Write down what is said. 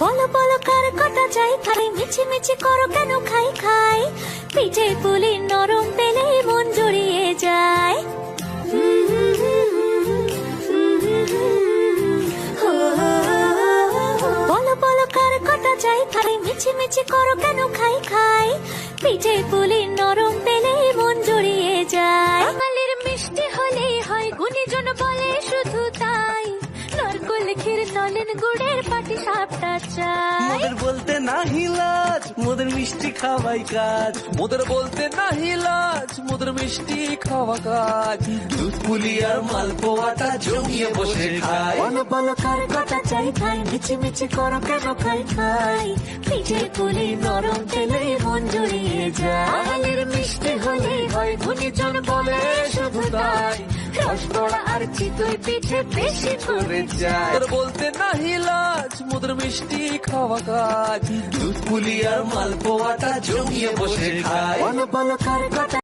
বলো বলো কার কটা চাই খাই, মিছি মিছি করো কেন খাই খাই? পিঠে পুলি নরম পেলে মন জড়িয়ে যায়। বলো বলো কার কটা চাই খাই, মিছি মিছি করো কেন খাই খাই? পিঠে পুলি নরম পেলে মন জড়িয়ে যায়। বাঙালির মিষ্টি হলেই হয়, গুণীজন বলে শুধু নরকোল ক্ষীর গুড়ের পাটি সাপটা চাই মোদের বলতে নাহি লাজ মোদের মিষ্টি খাওয়াই কাজ। মোদের বলতে নাহি লাজ মোদের মিষ্টি খাওয়া কাজ। দুধ পুলি আর মালপোয়াটা জমিয়ে বসে খায়। বলো বলো কার কটা চাই খাই মিছি মিছি করো কেন খাই খাই? পিঠে পুলি নরম তেলে মন জড়িয়ে যায়। বাঙালির মিষ্টি হলে হয় গুণীজন বলে শুধু তাই। রসগোড়া আর চিতই পিঠে বেশি করে যায়। মোদের বলতে মোদের মিষ্টি খাওয়া কাজ দুধ পুলি আর মালপোয়াটা জমিয়ে বসে খায়।